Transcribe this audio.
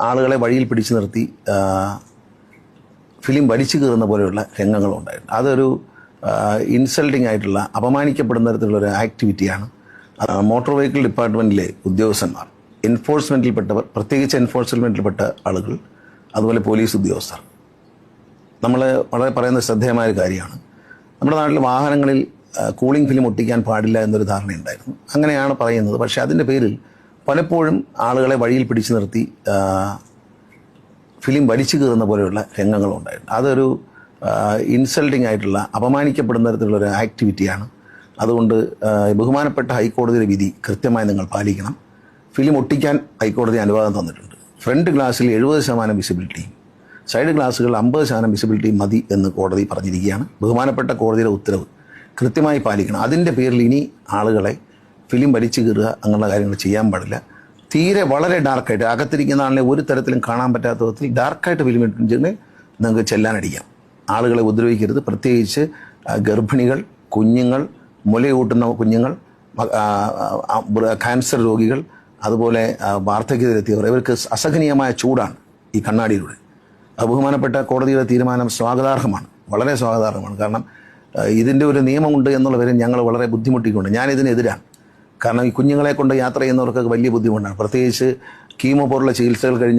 ആളുകളെ വഴിയിൽ പിടിച്ചു നിർത്തി ഫിലിം വലിച്ചു കീറുന്ന പോലെയുള്ള രംഗങ്ങളുണ്ടായിരുന്നു അതൊരു ഇൻസൾട്ടിംഗ് ആയിട്ടുള്ള അപമാനിക്കപ്പെടുന്ന തരത്തിലുള്ള ഒരു ആക്ടിവിറ്റിയാണ് മോട്ടോർ വെഹിക്കിൾ ഡിപ്പാർട്ട്മെന്റിലെ ഉദ്യോഗസ്ഥന്മാർ എൻഫോഴ്സ്മെന്റിൽപ്പെട്ടവർ പ്രത്യേകിച്ച് എൻഫോഴ്സ്മെന്റിൽപ്പെട്ട ആളുകൾ അതുപോലെ പോലീസ് ഉദ്യോഗസ്ഥർ. നമ്മൾ വളരെ പറയുന്ന ശ്രദ്ധേയമായ കാര്യമാണ്. നമ്മുടെ നാട്ടിൽ വാഹനങ്ങളിൽ കൂളിംഗ് ഫിലിം ഒട്ടിക്കാൻ പാടില്ല എന്നൊരു ധാരണയുണ്ടായിരുന്നു. അങ്ങനെയാണ് പറയുന്നത്. പക്ഷേ അതിന്റെ പേരിൽ പലപ്പോഴും ആളുകളെ വഴിയിൽ പിടിച്ചു നിർത്തി ഫിലിം വലിച്ചു കീറുന്ന പോലെയുള്ള രംഗങ്ങളുണ്ടായിരുന്നു അതൊരു ഇൻസൾട്ടിംഗ് ആയിട്ടുള്ള അപമാനിക്കപ്പെടുന്ന തരത്തിലുള്ള ഒരു ആക്ടിവിറ്റിയാണ് അതുകൊണ്ട് ബഹുമാനപ്പെട്ട ഹൈക്കോടതിയുടെ വിധി കൃത്യമായി നിങ്ങൾ പാലിക്കണം. ഫിലിം ഒട്ടിക്കാൻ ഹൈക്കോടതി അനുവാദം തന്നിട്ടുണ്ട്. ഫ്രണ്ട് ഗ്ലാസ്സിൽ എഴുപത് ശതമാനം വിസിബിലിറ്റിയും സൈഡ് ഗ്ലാസ്സുകളിൽ അമ്പത് ശതമാനം വിസിബിലിറ്റി മതി എന്ന് കോടതി പറഞ്ഞിരിക്കുകയാണ്. ബഹുമാനപ്പെട്ട കോടതിയുടെ ഉത്തരവ് കൃത്യമായി പാലിക്കണം. അതിന്റെ പേരിൽ ഇനി ആളുകളെ ഫിലിം വലിച്ചു കീറുക അങ്ങനെയുള്ള കാര്യങ്ങൾ ചെയ്യാൻ പാടില്ല. തീരെ വളരെ ഡാർക്കായിട്ട് അകത്തിരിക്കുന്ന ആളിനെ ഒരു തരത്തിലും കാണാൻ പറ്റാത്ത വിധത്തിൽ ഡാർക്കായിട്ട് ഫിലിം ഇട്ടിട്ടുണ്ടെങ്കിൽ നിങ്ങൾക്ക് ചെല്ലാനടിക്കാം. ആളുകളെ ഉപദ്രവിക്കരുത്. പ്രത്യേകിച്ച് ഗർഭിണികൾ കുഞ്ഞുങ്ങൾ മുലയൂട്ടുന്ന കുഞ്ഞുങ്ങൾ ക്യാൻസർ രോഗികൾ അതുപോലെ വാർദ്ധക്യത്തിലെത്തിയവർ ഇവർക്ക് അസഹനീയമായ ചൂടാണ് ഈ കണ്ണാടിയിലൂടെ. ബഹുമാനപ്പെട്ട കോടതിയുടെ തീരുമാനം സ്വാഗതാർഹമാണ്. വളരെ സ്വാഗതാർഹമാണ്. കാരണം ഇതിന്റെ ഒരു നിയമമുണ്ട് എന്നുള്ള ഞങ്ങൾ വളരെ ബുദ്ധിമുട്ടിക്കൊണ്ട് ഞാനിതിനെതിരാണ്. കാരണം ഈ കുഞ്ഞുങ്ങളെ കൊണ്ട് യാത്ര ചെയ്യുന്നവർക്കൊക്കെ വലിയ ബുദ്ധിമുട്ടാണ്. പ്രത്യേകിച്ച് കീമോ പോലുള്ള ചികിത്സകൾ കഴിഞ്ഞ്